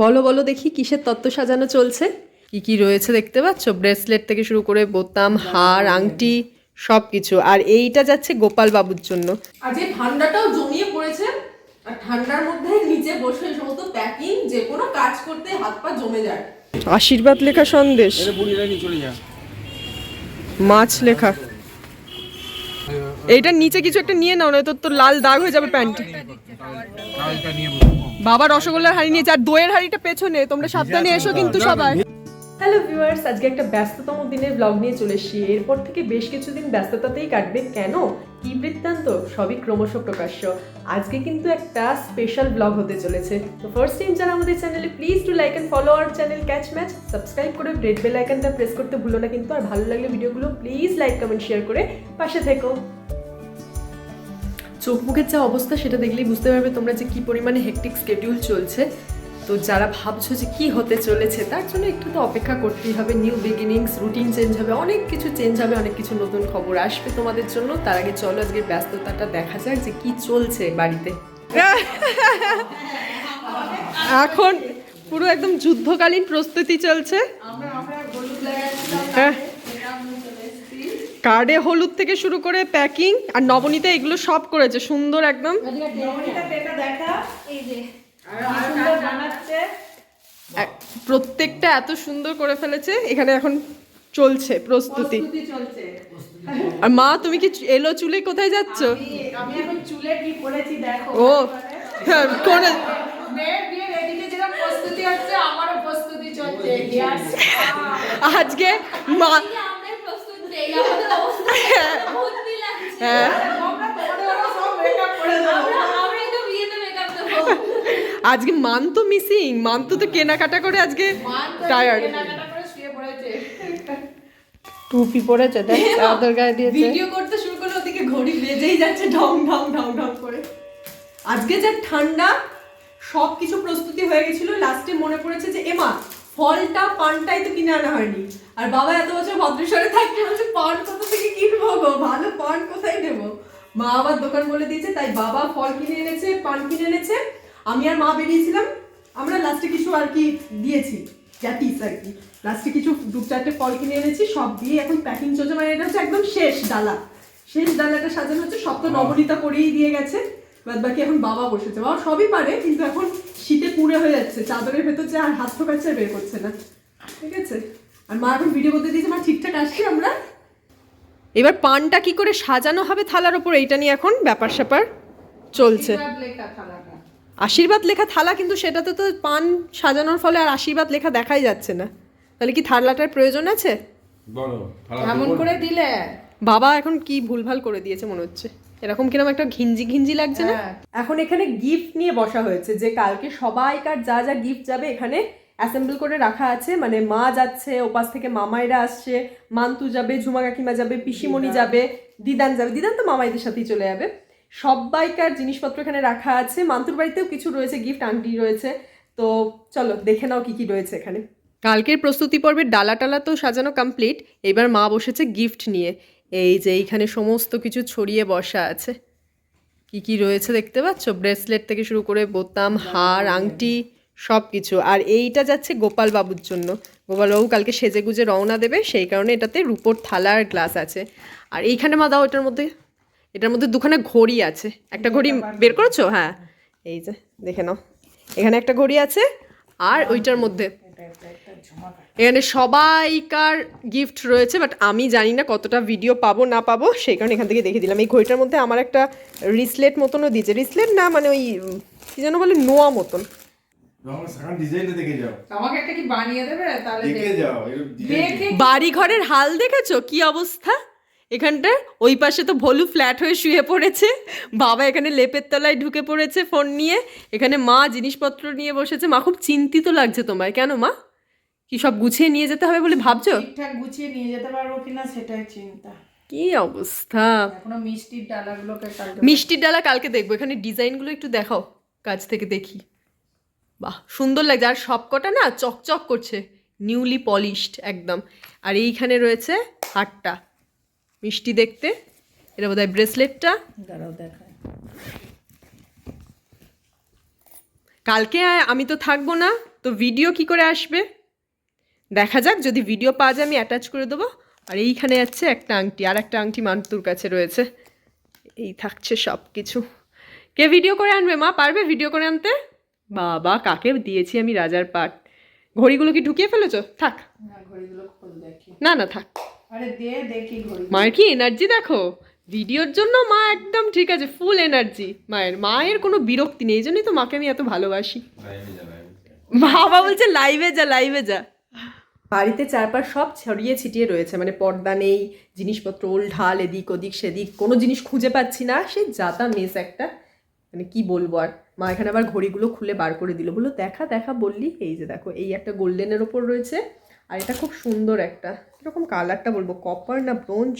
বলো বলো দেখি কিসের তত্ত্ব সাজানো চলছে? কি কি রয়েছে দেখতে পাচ্ছ? ব্রেসলেট থেকে শুরু করে বোতাম হার আংটি সব কিছু আর এইটা যাচ্ছে গোপাল বাবুর জন্য। আজকে ঠান্ডাটাও জমিয়ে পড়েছে আর ঠান্ডার মধ্যে নিচে বসে সমস্ত প্যাকিং যে কোনো কাজ করতে হাত পা জমে যায়। আশীর্বাদ লেখা সন্দেশ। মাছ লেখা। এইটার নিচে কিছু একটা নিয়ে নাও না তোর তো লাল দাগ হয়ে যাবে প্যান্ট। বাবা রসগোল্লার হাড়ি নিয়ে যার দইয়ের হাড়িটা পেছনে তোমরা সাবধানে এসো কিন্তু সবাই। হ্যালো ভিউয়ার্স আজকে একটা ব্যস্ততম দিনের ব্লগ নিয়ে চলে এসেছি। এরপর থেকে বেশ কিছুদিন ব্যস্ততাতেই কাটবে। কেন? কি বৃত্তান্ত? সবই ক্রমশ প্রকাশ্য। আজকে কিন্তু একটা স্পেশাল ব্লগ হতে চলেছে। তো ফার্স্ট টাইম যারা আমাদের চ্যানেলে please to like and follow our channel catch match subscribe করে রেড বেল আইকনটা প্রেস করতে ভুলো না কিন্তু। আর ভালো লাগলে ভিডিওগুলো প্লিজ লাইক কমেন্ট শেয়ার করে পাশে থেকো। চোখ মুখের যা অবস্থা, সেটা দেখলেই বুঝতে পারবে তোমরা যে কি পরিমাণে হেকটিক স্কেডিউল চলছে। তো যারা ভাবছ যে কি হতে চলেছে তার জন্য একটু তো অপেক্ষা করতেই হবে। নিউ বিগিনিংস রুটিন চেঞ্জ হবে অনেক কিছু চেঞ্জ হবে অনেক কিছু নতুন খবর আসবে তোমাদের জন্য। তার আগে চলো আজকে ব্যস্ততাটা দেখা যাক যে কি চলছে বাড়িতে। এখন পুরো একদম যুদ্ধকালীন প্রস্তুতি চলছে। হ্যাঁ। কার্ডে হলুদ থেকে শুরু করে প্যাকিং আর নবনীতা এগুলো সব করেছে সুন্দর একদম। এক- প্রত্যেকটা এত সুন্দর করে ফেলেছে এখানে এখন চলছে প্রস্তুতি। আর মা তুমি কি এলো চুলে? কোথায় যাচ্ছ? ও হ্যাঁ, করে। মেয়ের বিয়ের এদিকে যেরকম প্রস্তুতি হচ্ছে আমারও প্রস্তুতি চলছে Yes. আজকে মা আমাদের প্রস্তুত নেই আমাদের অবস্থা ভর্তি লাগছে হ্যাঁ তোমরা তোমাদেরও সব makeup করে দেবো। আমরা আমরাই তো বিয়েতে মেকআপ দেবো আজকে মান তো মিসিং মান তো তো কেনাকাটা করে আজকে টায়ার্ড। টুপি পরেছে দেখ চাদর গায়ে দিয়েছে। ভিডিও করতে শুরু করলে ওদিকে ঘড়ি বেজেই যাচ্ছে ঢং ঢং ঢং ঢং করে। আজকে যে ঠান্ডা সব কিছু প্রস্তুতি হয়ে গেছিল। লাস্টে মনে পড়েছে যে এমা ফলটা পানটাই তো কিনে আনা হয়নি। আর বাবা এত বছর ভদ্রেশ্বরে থাকতে বলছে পান কোথা থেকে কিনবো গো? ভালো পান কোথায় নেব? মা আবার দোকান বলে দিয়েছে তাই বাবা ফল কিনে এনেছে পান কিনে এনেছে। আমি আর মা বেরিয়েছিলাম আমরা লাস্টে কিছু আর কি দিয়েছি জ্যাটিস আর কি। লাস্টে কিছু দু চারটে ফল কিনে এনেছি সব দিয়ে এখন প্যাকিং চলছে মানে এটা হচ্ছে একদম শেষ ডালা। শেষ ডালাটা সাজানো হচ্ছে সব তো নবনীতা করেই দিয়ে গেছে বাদ বাকি এখন বাবা বসেছে। বাবা সবই পারে কিন্তু এখন শীতে পুড়ে হয়ে যাচ্ছে চাদরের ভেতর যে আর হাত ঠোকাচ্ছে বের করছে না। ঠিক আছে? আর মা এখন ভিডিও করতে দিয়েছে মা ঠিকঠাক আসছি আমরা। এবার পানটা কি করে সাজানো হবে থালার ওপর এইটা নিয়ে এখন ব্যাপার স্যাপার চলছে থালাটা। আশীর্বাদ লেখা থালা কিন্তু সেটাতে তো পান সাজানোর ফলে আর আশীর্বাদ লেখা দেখাই যাচ্ছে না। তাহলে কি থালাটার প্রয়োজন আছে? এমন করে দিলে। বাবা এখন কি ভুলভাল করে দিয়েছে মনে হচ্ছে। এরকম কীরকম একটা ঘিঞ্জি ঘিঞ্জি লাগছে না? হ্যাঁ। এখন এখানে গিফট নিয়ে বসা হয়েছে যে কালকে সবাইকার যা যা গিফট যাবে এখানে অ্যাসেম্বল করে রাখা আছে। মানে মা যাচ্ছে ওপাশ থেকে মামাইরা আসছে মান্তু যাবে ঝুমা কাকিমা যাবে পিসিমণি যাবে দিদান যাবে। দিদান তো মামাইদের সাথেই চলে যাবে। সবাইকার জিনিসপত্র এখানে রাখা আছে। মান্তুর বাড়িতেও কিছু রয়েছে গিফট আংটি রয়েছে। তো চলো, দেখে নাও কি কি রয়েছে এখানে। কালকের প্রস্তুতি পর্বের ডালা টালা তো সাজানো কমপ্লিট এবার মা বসেছে গিফট নিয়ে। এই যে এইখানে সমস্ত কিছু ছড়িয়ে বসা আছে। কি কি রয়েছে দেখতে পাচ্ছ? ব্রেসলেট থেকে শুরু করে বোতাম, হার, আংটি সব কিছু আর এইটা যাচ্ছে গোপাল বাবুর জন্য। গোপাল বাবু কালকে সেজে গুজে রওনা দেবে। সেই কারণে এটাতে রুপোর থালা আর গ্লাস আছে। আর এইখানে মা দাও এটার মধ্যে। এটার মধ্যে দুখানা ঘড়ি আছে। একটা ঘড়ি বের করেছ? হ্যাঁ। এই যে দেখে নাও। এখানে একটা ঘড়ি আছে আর ওইটার মধ্যে। এখানে সবাইকার গিফট রয়েছে বাট আমি জানি না কতটা ভিডিও পাবো না পাবো সেই কারণে এখান থেকে দেখে দিলাম। এই ঘড়িটার মধ্যে আমার একটা রিসলেট মতনও দিয়েছে। রিসলেট না মানে ওই কি যেন বলে নোয়া মতন। আমার সাকান ডিজাইনটা দেখে যাও। আমাকে একটা কি বানিয়ে দেবে? তাহলে দেখে দেখব। যাও এরকম ডিজাইন দেখে বাড়ি ঘরের হাল দেখেছ? কি অবস্থা? এখানটা ওই পাশে তো ভলু ফ্ল্যাট হয়ে শুয়ে পড়েছে। বাবা এখানে লেপের তলায় ঢুকে পড়েছে ফোন নিয়ে। এখানে মা জিনিসপত্র নিয়ে বসেছে। মা খুব চিন্তিত লাগছে তোমায়। কেন মা? কি সব গুছিয়ে নিয়ে যেতে হবে বলে ভাবছ? ঠিকঠাক গুছিয়ে নিয়ে যেতে পারব কিনা সেটাই চিন্তা। কি অবস্থা? এখনও মিষ্টির ডালাগুলোকে কালকে মিষ্টির ডালা কালকে দেখব। এখানে ডিজাইনগুলো একটু দেখাও কাছ থেকে দেখি। বাহ সুন্দর লাগছে। আর সবকটা না চকচক করছে। নিউলি পলিশড একদম। আর এইখানে রয়েছে হারটা মিষ্টি দেখতে। এটা বোধহয় ব্রেসলেটটা। দাঁড়াও দেখায় কালকে আমি তো থাকব না তো ভিডিও কি করে আসবে? দেখা যাক যদি ভিডিও পাওয়া যায় আমি অ্যাটাচ করে দেবো। আর এইখানে যাচ্ছে একটা আংটি আর একটা আংটি মান্তুর কাছে রয়েছে। এই থাকছে সব কিছু কে ভিডিও করে আনবে? মা পারবে ভিডিও করে আনতে? বাবা কাকে দিয়েছি আমি রাজার পাট? ঘড়িগুলো কি ঢুকিয়ে ফেলেছো? থাক। না না থাক। মায়ের কি এনার্জি দেখো? ভিডিওর জন্য মা একদম ঠিক আছে ফুল এনার্জি মায়ের মায়ের কোনো বিরক্তি নেই, এই জন্যই তো মাকে আমি এত ভালোবাসি। বাবা বলছে লাইভে যা লাইভে যা। বাড়িতে চারপাশ সব ছড়িয়ে ছিটিয়ে রয়েছে মানে পর্দা নেই, জিনিসপত্র ওল ঢাল এদিক ওদিক, সেদিক, কোনো জিনিস খুঁজে পাচ্ছি না। সে যাতা মেস একটা মানে কি বলব আর? মা এখানে আবার ঘড়িগুলো খুলে বার করে দিল। বলল, দেখা দেখা, বললি। এই যে দেখো, এই একটা গোল্ডেনের ওপর রয়েছে, আর এটা খুব সুন্দর একটা। কীরকম কালারটা বলব কপার না ব্রোঞ্জ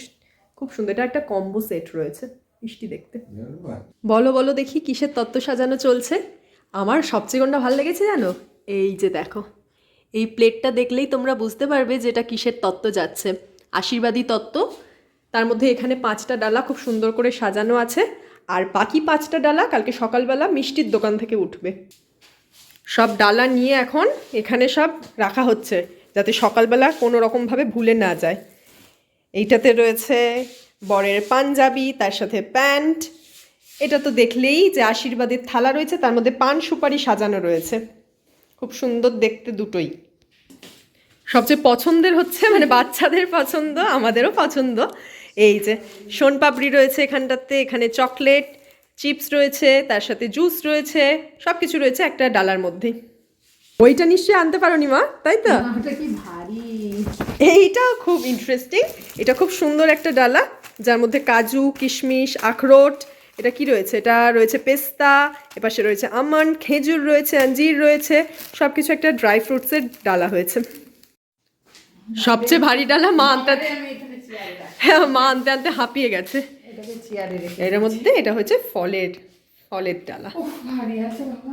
খুব সুন্দর। এটা একটা কম্বো সেট রয়েছে, মিষ্টি দেখতে। বলো বলো দেখি কিসের তত্ত্ব সাজানো চলছে। আমার সবচেয়ে কোনটা ভালো লেগেছে জানো? এই যে দেখো, এই প্লেটটা দেখলেই তোমরা বুঝতে পারবে যে এটা কিসের তত্ত্ব যাচ্ছে। আশীর্বাদী তত্ত্ব। তার মধ্যে এখানে পাঁচটা ডালা খুব সুন্দর করে সাজানো আছে। আর বাকি পাঁচটা ডালা কালকে সকালবেলা মিষ্টির দোকান থেকে উঠবে। সব ডালা নিয়ে এখন এখানে সব রাখা হচ্ছে। যাতে সকালবেলা কোনো রকমভাবে ভুলে না যায়। এইটাতে রয়েছে বরের পাঞ্জাবি, তার সাথে প্যান্ট। এটা তো দেখলেই যে আশীর্বাদের থালা রয়েছে, তার মধ্যে পান সুপারি সাজানো রয়েছে। খুব সুন্দর দেখতে দুটোই। সবচেয়ে পছন্দের হচ্ছে মানে বাচ্চাদের পছন্দ, আমাদেরও পছন্দ, এই যে সোনপাপড়ি রয়েছে এখানটাতে, এখানে চকলেট, চিপস রয়েছে, তার সাথে জুস রয়েছে সব কিছু রয়েছে একটা ডালার মধ্যেই। ওইটা নিশ্চয়ই আনতে পারোনি মা তাই তো? ওটা কি এইটা খুব ইন্টারেস্টিং এটা খুব সুন্দর একটা ডালা যার মধ্যে কাজু কিশমিশ আখরোট এটা কি রয়েছে? এটা রয়েছে পেস্তা এপাশে রয়েছে আমন্ড খেজুর রয়েছে আঞ্জির রয়েছে সব কিছু একটা ড্রাই ফ্রুটসের ডালা হয়েছে। সবচেয়ে ভারী ডালা মা আনতে হ্যাঁ মা আনতে আনতে হাঁপিয়ে গেছে। এর মধ্যে এটা হচ্ছে ফলের ফলের ডালা। ভারী আছে বাবা।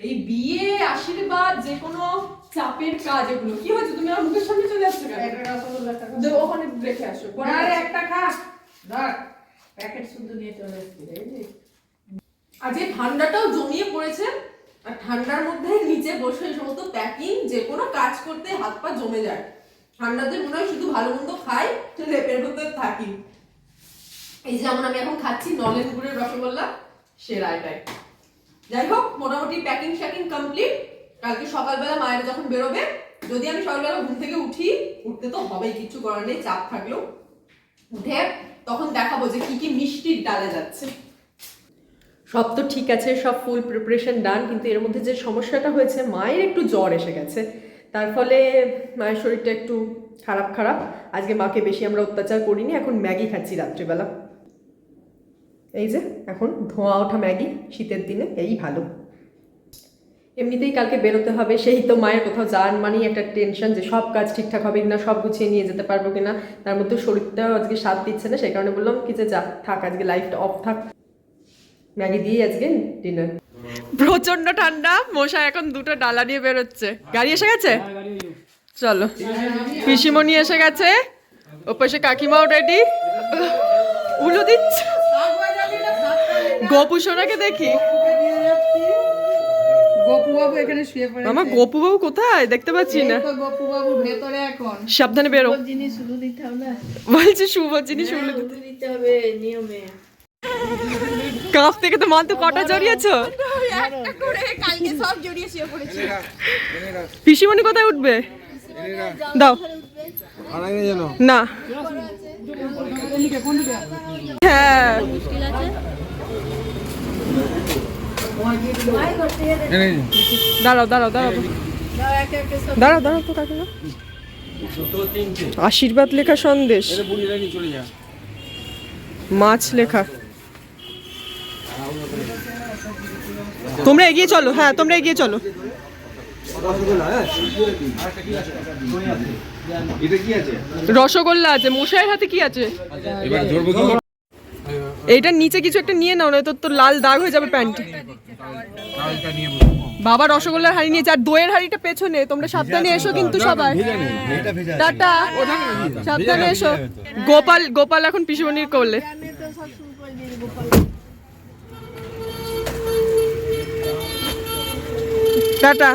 এই বিয়ে আশীর্বাদ যে কোনো চাপের কাজ এগুলো। কি হয়েছে? তুমি আমার মুখের সামনে চলে আসছো কেন? ওখানে রেখে আসো। পরে আরে একটা খা। ধর প্যাকেট শুদ্ধ নিয়ে চলে এসেছি বুঝলি? আজকে ঠান্ডাটাও জমিয়ে পড়েছে আর ঠান্ডার মধ্যে নিচে বসে সমস্ত প্যাকিং যে কোনো কাজ করতে হাত পা জমে যায়। ঠান্ডাতে মনে হয় শুধু ভালো মন্দ খাই লেপের ভেতর থাকি। এই যেমন আমি এখন খাচ্ছি নলেন গুড়ের রসগোল্লা সেরা এটাই যাই হোক, মোটামুটি প্যাকিং শ্যাকিং কমপ্লিট কালকে সকালবেলা মায়ের যখন বেরোবে, যদি আমি সকালবেলা ঘুম থেকে উঠি, উঠতে তো হবেই, কিছু করার নেই, চাপ থাকলেও উঠে তখন দেখাবো যে কি কি মিষ্টির ডালে যাচ্ছে। সব তো ঠিক আছে, সব ফুল প্রিপারেশন ডান কিন্তু এর মধ্যে যে সমস্যাটা হয়েছে, মায়ের একটু জ্বর এসে গেছে। তার ফলে মায়ের শরীরটা একটু খারাপ খারাপ। আজকে মাকে বেশি আমরা অত্যাচার করিনি, এখন ম্যাগি খাচ্ছি রাত্রিবেলা। এই যে, এখন ধোঁয়া ওঠা ম্যাগি, শীতের দিনে এই ভালো। এমনিতেই কালকে বেরোতে হবে, সেই তো মায়ের কোথাও যাওয়ার মানেই একটা টেনশন যে সব কাজ ঠিকঠাক হবে কিনা, সব গুছিয়ে নিয়ে যেতে পারব কিনা। তার মধ্যে শরীরটাও আজকে সাথ দিচ্ছে না, সেই কারণে বললাম কি যে যা, থাক আজকে লাইফটা অফ থাক। ম্যাগি দিয়েই আজকে ডিনার প্রচণ্ড ঠান্ডা, মশা এখন দুটো ডালা নিয়ে বেরোচ্ছে। গাড়ি এসে গেছে? চলো। পিসিমণি এসে গেছে। ওপাশে কাকিমাও রেডি উলু দিচ্ছে। গোপু সোনাকে দেখি। গপু বাবু এখানে শুয়ে পড়ে মামা গোপু কোথায়? দেখতে পাচ্ছি না। গপু ভেতরে এখন। সাবধানে বেরো। জিনিস শুধু দিতে হবে। বলছি শুভ জিনিস উলু দিতে। শুধু দিতে হবে নিয়মে। কাপ থেকে তো মান্তু কটা জড়িয়েছো? পিসিমণি কোথায় উঠবে? দাও। না। হ্যাঁ। দাঁড়াও দাঁড়াও দাঁড়াও। আশীর্বাদ লেখা সন্দেশ। মাছ লেখা। তোমরা এগিয়ে চলো হ্যাঁ তোমরা এগিয়ে চলো। রসগোল্লা আছে, মশাইয়ের হাতে কি আছে? এইটার নিচে কিছু একটা নিয়ে নাও না তোর তো লাল দাগ হয়ে যাবে প্যান্ট। নিয়ে বাবা রসগোল্লার হাড়ি নিয়েছে আর দইয়ের হাড়িটা পেছনে তোমরা সাবধানে এসো কিন্তু সবাই। টাটা। সাবধানে এসো। গোপাল গোপাল এখন পিসুমনির করলে টাটা।